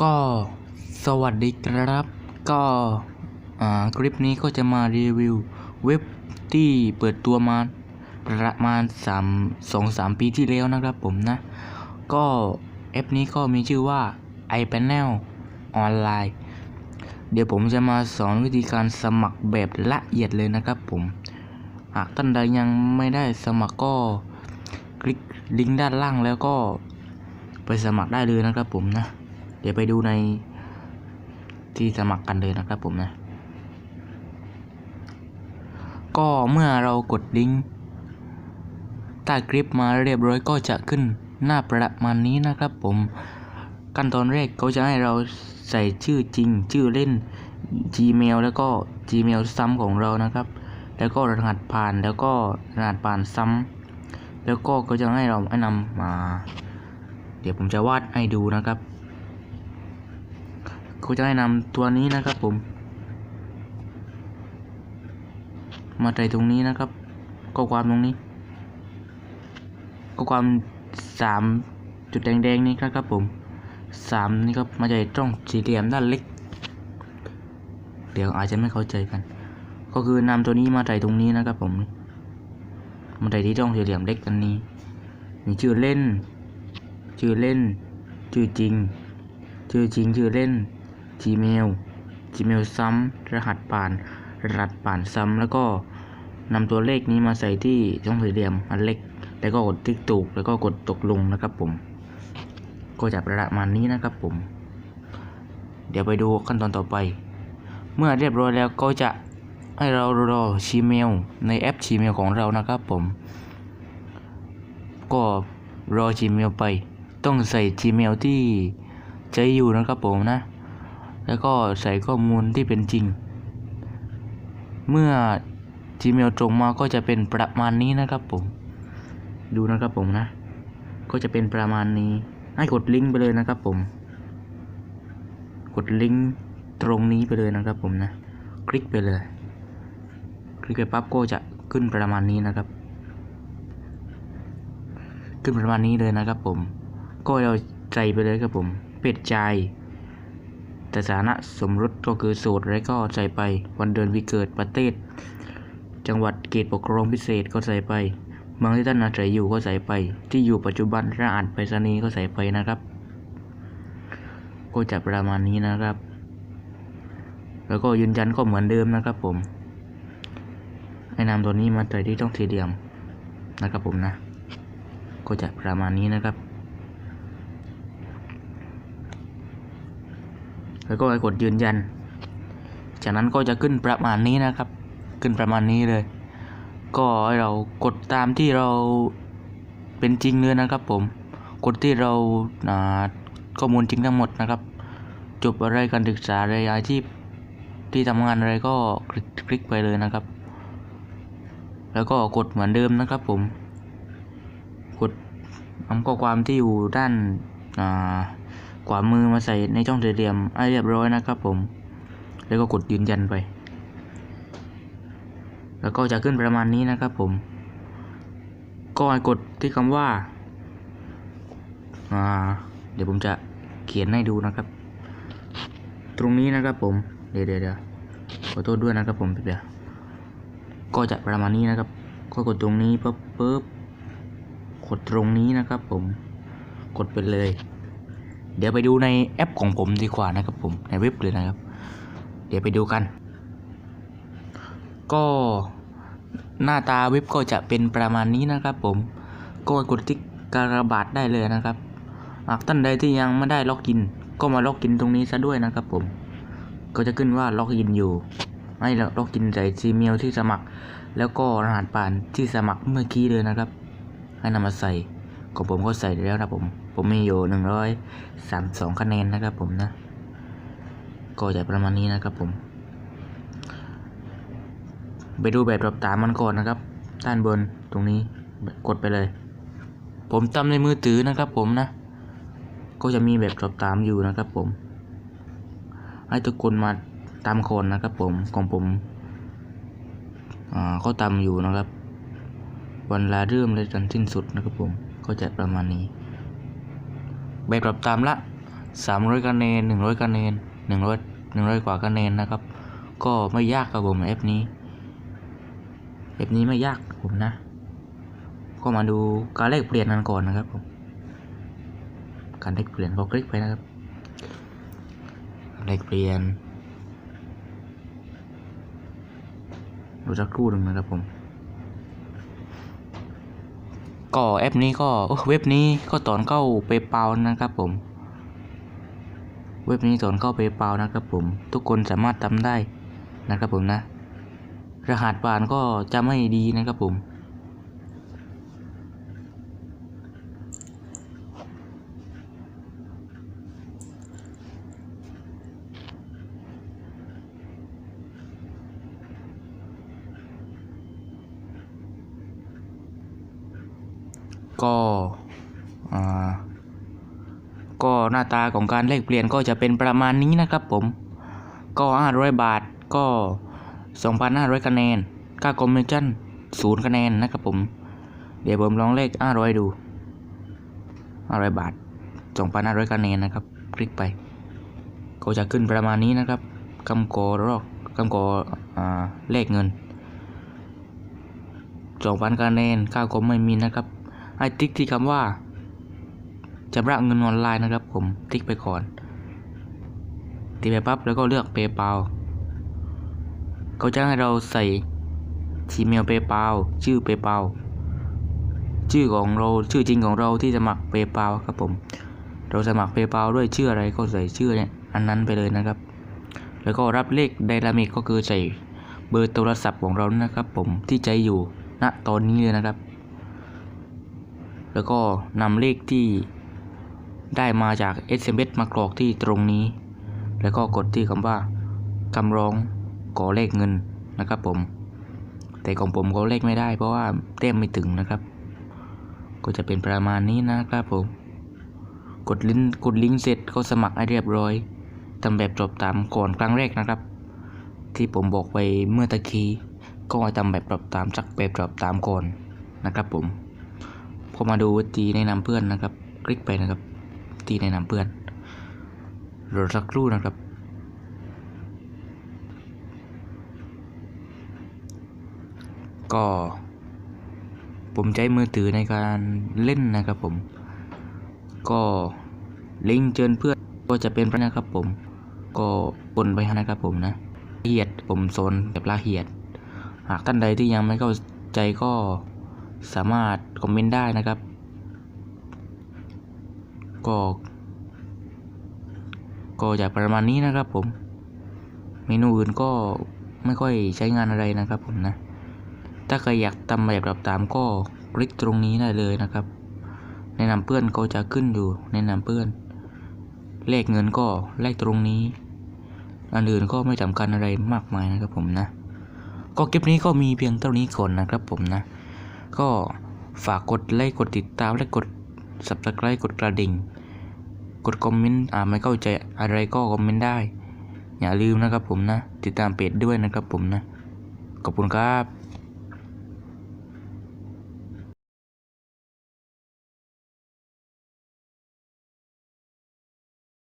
ก็สวัสดีครับ ก็อ่าคลิปนี้ก็จะมารีวิวเว็บที่เปิดตัวมาประมาณ3 2 3ปีที่แล้วนะครับผมนะ ก็แอปนี้ก็มีชื่อว่า iPanel ออนไลน์ เดี๋ยวผมจะมาสอนวิธีการสมัครแบบละเอียดเลยนะครับผม หากท่านใดยังไม่ได้สมัครก็คลิกลิงก์ด้านล่างแล้วก็ไปสมัครได้เลยนะครับผมนะ เดี๋ยวไปดูในที่สมัครกันเลยนะครับผมนะ ก็เมื่อเรากดลิงก์ใต้คลิปมาเรียบร้อยก็จะขึ้นหน้าประมาณนี้นะครับผม ขั้นตอนแรกเขาจะให้เราใส่ชื่อจริง ชื่อเล่น Gmail แล้วก็ Gmail ซ้ำของเรานะครับ แล้วก็รหัสผ่านแล้วก็รหัสผ่านซ้ำแล้วก็เขาจะให้เราแนะนำมา เดี๋ยวผมจะวาดให้ดูนะครับ เขาจะให้นำตัวนี้นะครับผม มาใส่ตรงนี้นะครับข้อความตรงนี้ข้อความสามจุดแดงๆนี้ครับผมสามนี่ครับมาจากช่องสี่เหลี่ยมด้านเล็ก เดี๋ยวอาจจะไม่เข้าใจกัน ก็คือนำตัวนี้มาใส่ตรงนี้นะครับผมมาใส่ที่ช่องสี่เหลี่ยมเล็กอันนี้ มีชื่อเล่น ชื่อเล่น ชื่อจริง ชื่อจริงชื่อเล่น Gmail Gmail ซ้ำรหัสผ่าน รหัสผ่านซ้ำแล้วก็นำตัวเลขนี้มาใส่ที่ช่องสี่เหลี่ยมอันเล็ก แล้วก็กดติ๊กถูกแล้วก็กดตกลงนะครับผม ก็จะประมาณนี้นะครับผม เดี๋ยวไปดูขั้นตอนต่อไป เมื่อเรียบร้อยแล้วก็จะให้เรารอ Gmail ในแอป Gmail ของเรานะครับผม ก็รอ Gmail ไป ต้องใส่ Gmail ที่ใช้อยู่นะครับผมนะ แล้วก็ใส่ข้อมูลที่เป็นจริง เมื่อ Gmail ตรงมาก็จะเป็นประมาณนี้นะครับผม ดูนะครับผมนะ ก็จะเป็นประมาณนี้ ให้กดลิงก์ไปเลยนะครับผม กดลิงก์ตรงนี้ไปเลยนะครับผมนะ คลิกไปเลย คลิกไปปั๊บก็จะขึ้นประมาณนี้นะครับ ขึ้นประมาณนี้เลยนะครับผม ก็เราใส่ไปเลยครับผม เป็ดใจ แต่สถานะสมรสก็คือโสดแล้วก็ใส่ไป วันเดือนวีเกิดประเทศ จังหวัดเขตปกครองพิเศษก็ใส่ไปเมืองที่ท่านอาศัยอยู่ก็ใส่ไป ที่อยู่ปัจจุบันรหัสไปรษณีย์ก็ใส่ไปนะครับ ก็จะประมาณนี้นะครับ แล้วก็ยืนยันก็เหมือนเดิมนะครับผมให้นำตัวนี้มาใส่ที่ช่องสี่เหลี่ยมนะครับผมนะ ก็จะประมาณนี้นะครับ แล้วก็กดยืนยัน จากนั้นก็จะขึ้นประมาณนี้นะครับ ขึ้นประมาณนี้เลย ก็ให้เรากดตามที่เราเป็นจริงเลยนะครับผม กดที่เราาข้อมูลจริงทั้งหมดนะครับ จบอะไรการศึกษาอะไรอาชีพที่ทำงานอะไรก็คลิกคลิกไปเลยนะครับ แล้วก็กดเหมือนเดิมนะครับผม กดนำข้อความที่อยู่ด้านอ่า ขวามือมาใส่ในช่องสี่เหลี่ยมให้เรียบร้อยนะครับผม แล้วก็กดยืนยันไป แล้วก็จะขึ้นประมาณนี้นะครับผม ก็ให้กดที่คำว่าอ่าเดี๋ยวผมจะเขียนให้ดูนะครับ ตรงนี้นะครับผมเดี๋ยวเดี๋ยวเดี๋ยวขอโทษด้วยนะครับผมเดี๋ยวก็จะประมาณนี้นะครับ ก็กดตรงนี้ปุ๊บปุ๊บกดตรงนี้นะครับผม กดไปเลย เดี๋ยวไปดูในแอปของผมดีกว่านะครับผมในเว็บเลยนะครับ เดี๋ยวไปดูกัน ก็หน้าตาเว็บก็จะเป็นประมาณนี้นะครับผมก็กดติ๊กการบาดได้เลยนะครับ หากท่านใดที่ยังไม่ได้ล็อกอิน ก็มาล็อกอินตรงนี้ซะด้วยนะครับผม ก็จะขึ้นว่าล็อกอินอยู่ให้เราล็อกอินใส่ Gmail ที่สมัคร แล้วก็รหัสผ่านที่สมัครเมื่อกี้เลยนะครับ ให้นำมาใส่ของผมก็ใส่แล้วนะผม ผมมีอยู่หนึ่งร้อยสามสองคะแนนนะครับผมนะ ก็จะประมาณนี้นะครับผม ไปดูแบบรับตามมันก่อนนะครับ ด้านบนตรงนี้กดไปเลย ผมทำในมือถือนะครับผมนะ ก็จะมีแบบสอบตามอยู่นะครับผม ให้ทุกคนมาตามคนนะครับผมของผมอ่าก็ตามอยู่นะครับ วันลาเริ่มและจนสิ้นสุดนะครับผมก็จะประมาณนี้ แบบปรับตามละสามร้อยคะแนนหนึ่งร้อยคะแนนหนึ่งร้อยหนึ่งร้อยกว่าคะแนนนะครับ ก็ไม่ยากครับผมแอปนี้แอปนี้ไม่ยากผมนะ ก็มาดูการแลกเปลี่ยนกันก่อนนะครับผมการแลกเปลี่ยนก็คลิกไปนะครับแลกเปลี่ยนดูสักครู่หนึ่งนะครับผม ก็แอปนี้ก็เว็บนี้ก็ตอนเข้าเปเปานะครับผม เว็บนี้ตอนเข้าเปเปานะครับผม ทุกคนสามารถทำได้นะครับผมนะ รหัสผ่านก็จะไม่ดีนะครับผม ก็ก็หน้าตาของการแลกเปลี่ยนก็จะเป็นประมาณนี้นะครับผม ก็500 บาทก็ 2,500 คะแนน ค่าคอมมิชชั่นศูนย์คะแนนนะครับผม เดี๋ยวผมลองเลข500 ดู 500 บาท 2,500 คะแนนนะครับ คลิกไป ก็จะขึ้นประมาณนี้นะครับคำกอรอกคำกออ่าเลขเงิน 2,000 คะแนน ค่าคอมไม่มีนะครับ ให้ติ๊กที่คำว่าชำระเงินออนไลน์นะครับผมติ๊กไปก่อนติ๊กไปปั๊บแล้วก็เลือก PayPal เขาจะให้เราใส่ทีเมล PayPal ชื่อ PayPal ชื่อของเราชื่อจริงของเราที่สมัคร PayPal ครับผม เราสมัคร PayPal ด้วยชื่ออะไรก็ใส่ชื่อเนี่ยอันนั้นไปเลยนะครับ แล้วก็รับเลขไดนามิกก็คือใส่เบอร์โทรศัพท์ของเรานะครับผมที่ใจอยู่ณตอนนี้เลยนะครับ แล้วก็นำเลขที่ได้มาจาก SMS มากรอกที่ตรงนี้ แล้วก็กดที่คำว่าคำร้องขอเลขเงินนะครับผม แต่ของผมเขาเลขไม่ได้ เพราะว่าเต้มไม่ถึงนะครับ ก็จะเป็นประมาณนี้นะครับผม กดลิงก์กดลิงก์เสร็จก็สมัครให้เรียบร้อยทำแบบจบตามก่อนครั้งแรกนะครับ ที่ผมบอกไปเมื่อตะกี้ก็ทำแบบปรับตามสักแบบปรับตามก่อนนะครับผม พอมาดูวิธีแนะนำเพื่อนนะครับ คลิกไปนะครับที่แนะนำเพื่อนรอสักครู่นะครับ ก็ ผมใช้มือถือในการเล่นนะครับผม ก็ลิงก์เชิญเพื่อนก็จะเป็นพระนะครับผม ก็ปนไปนะครับผมนะเอียดผมโซนแบบละเอียด หากท่านใดที่ยังไม่เข้าใจก็ สามารถคอมเมนต์ได้นะครับ ก็ ก็จะประมาณนี้นะครับผม เมนูอื่นก็ไม่ค่อยใช้งานอะไรนะครับผมนะ ถ้าใครอยากทำแบบปรับตามก็คลิกตรงนี้ได้เลยนะครับ แนะนำเพื่อนก็จะขึ้นอยู่ แนะนำเพื่อน เลขเงินก็เลขตรงนี้ อันอื่นก็ไม่สำคัญอะไรมากมายนะครับผมนะ ก็คลิปนี้ก็มีเพียงเท่านี้ก่อนนะครับผมนะ ก็ฝากกดไลค์กดติดตามและกด subscribe กดกระดิ่ง กดคอมเมนต์อ่าไม่เข้าใจอะไรก็คอมเมนต์ได้ อย่าลืมนะครับผมนะ ติดตามเพจด้วยนะครับผมนะ ขอบคุณครับ